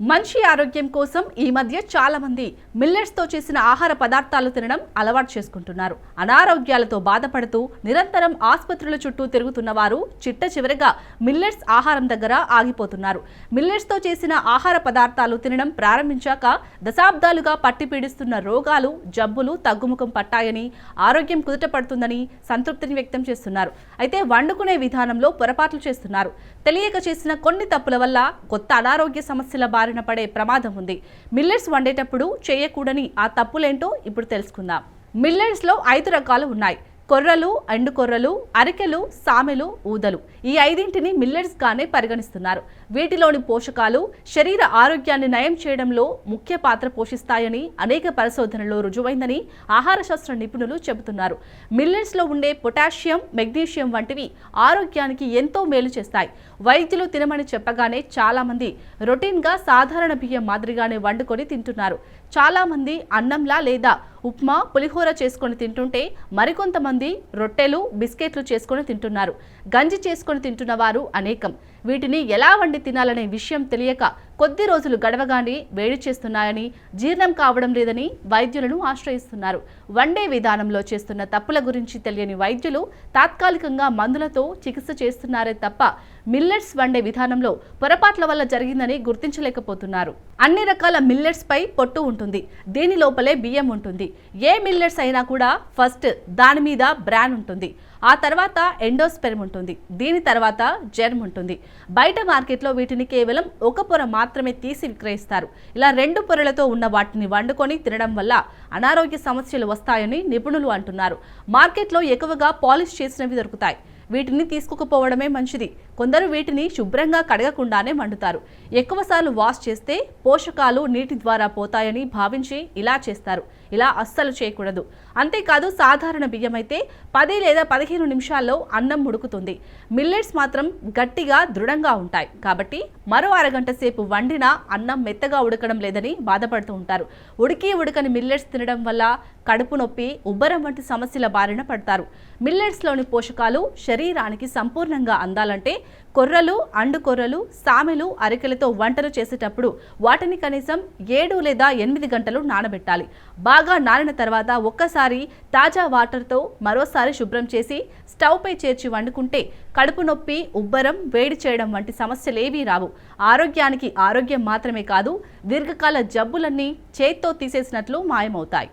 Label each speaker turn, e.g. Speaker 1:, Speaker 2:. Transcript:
Speaker 1: మంచి ఆరోగ్యం కోసం ఈ మధ్య చాలామంది మిల్లెట్స్తో చేసిన ఆహార పదార్థాలు తినడం అలవాటు చేసుకుంటున్నారు. అనారోగ్యాలతో బాధపడుతూ నిరంతరం ఆసుపత్రుల చుట్టూ తిరుగుతున్న వారు చిట్ట చివరిగా మిల్లెట్స్ ఆహారం దగ్గర ఆగిపోతున్నారు. మిల్లెట్స్తో చేసిన ఆహార పదార్థాలు తినడం ప్రారంభించాక దశాబ్దాలుగా పట్టి పీడిస్తున్న రోగాలు జబ్బులు తగ్గుముఖం పట్టాయని ఆరోగ్యం కుదుట పడుతుందని సంతృప్తిని వ్యక్తం చేస్తున్నారు. అయితే వండుకునే విధానంలో పొరపాట్లు చేస్తున్నారు. తెలియక చేసిన కొన్ని తప్పుల వల్ల కొత్త అనారోగ్య సమస్యల బారిన పడే ప్రమాదం ఉంది. మిల్లెట్స్ వండేటప్పుడు చేయకూడని ఆ తప్పులేంటో ఇప్పుడు తెలుసుకుందాం. మిల్లెట్స్లో ఐదు రకాలు ఉన్నాయి. కొర్రలు ఎండు కొర్రలు అరికెలు సామెలు ఊదలు ఈ ఐదింటిని మిల్లెట్స్ గానే పరిగణిస్తున్నారు. వీటిలోని పోషకాలు శరీర ఆరోగ్యాన్ని నయం చేయడంలో ముఖ్య పాత్ర పోషిస్తాయని అనేక పరిశోధనల్లో రుజువైందని ఆహార శాస్త్ర నిపుణులు చెబుతున్నారు. మిల్లెట్స్లో ఉండే పొటాషియం మెగ్నీషియం వంటివి ఆరోగ్యానికి ఎంతో మేలు చేస్తాయి. వైద్యులు తినమని చెప్పగానే చాలా మంది రొటీన్గా సాధారణ బియ్యం మాదిరిగానే వండుకొని తింటున్నారు. చాలా మంది అన్నంలా లేదా ఉప్మా పులిహోర చేసుకొని తింటుంటే మరికొంతమంది రొట్టెలు బిస్కెట్లు చేసుకొని తింటున్నారు. గంజి చేసుకొని తింటున్న వారు అనేకం. వీటిని ఎలా వండి తినాలనే విషయం తెలియక కొద్ది రోజులు గడవగానే వేడి చేస్తున్నాయని జీర్ణం కావడం లేదని వైద్యులను ఆశ్రయిస్తున్నారు. వండే విధానంలో చేస్తున్న తప్పుల గురించి తెలియని వైద్యులు తాత్కాలికంగా మందులతో చికిత్స చేస్తున్నారే తప్ప మిల్లెట్స్ వండే విధానంలో పొరపాట్ల వల్ల జరిగిందని గుర్తించలేకపోతున్నారు. అన్ని రకాల మిల్లెట్స్ పై పొట్టు ఉంటుంది. దీని లోపలే బియ్యం ఉంటుంది. ఏ మిల్లెట్స్ అయినా కూడా ఫస్ట్ దాని మీద బ్రాన్ ఉంటుంది. ఆ తర్వాత ఎండోస్పెర్మ్ ఉంటుంది దీని తర్వాత జెర్మ్ ఉంటుంది. బయట మార్కెట్లో వీటిని కేవలం ఒక పొర మాత్రమే తీసి విక్రయిస్తారు. ఇలా రెండు పొరలతో ఉన్న వాటిని వండుకొని తినడం వల్ల అనారోగ్య సమస్యలు వస్తాయని నిపుణులు అంటున్నారు. మార్కెట్లో ఎక్కువగా పాలిష్ చేసినవి దొరుకుతాయి. వీటిని తీసుకోకపోవడమే మంచిది. కొందరు వీటిని శుభ్రంగా కడగకుండానే వండుతారు ఎక్కువసార్లు వాష్ చేస్తే పోషకాలు నీటి ద్వారా పోతాయని భావించి ఇలా చేస్తారు. ఇలా అస్సలు చేయకూడదు. అంతేకాదు సాధారణ బియ్యం అయితే పది లేదా పదిహేను నిమిషాల్లో అన్నం ఉడుకుతుంది. మిల్లెట్స్ మాత్రం గట్టిగా దృఢంగా ఉంటాయి. కాబట్టి మరో అరగంట సేపు వండినా అన్నం మెత్తగా ఉడకడం లేదని బాధపడుతూ ఉంటారు. ఉడికి ఉడకని మిల్లెట్స్ తినడం వల్ల కడుపు నొప్పి ఉబ్బరం వంటి సమస్యల బారిన పడతారు. మిల్లెట్స్లోని పోషకాలు శరీరానికి సంపూర్ణంగా అందాలంటే కొర్రలు అండు కొర్రలు సామెలు అరికెలతో వంటలు చేసేటప్పుడు వాటిని కనీసం ఏడు లేదా ఎనిమిది గంటలు నానబెట్టాలి. బాగా నానిన తర్వాత ఒక్కసారి తాజా వాటర్తో మరోసారి శుభ్రం చేసి స్టవ్పై చేర్చి వండుకుంటే కడుపు నొప్పి ఉబ్బరం వేడి చేయడం వంటి సమస్యలేవీ రావు. ఆరోగ్యానికి ఆరోగ్యం మాత్రమే కాదు దీర్ఘకాల జబ్బులన్నీ చేత్తో తీసేసినట్లు మాయమవుతాయి.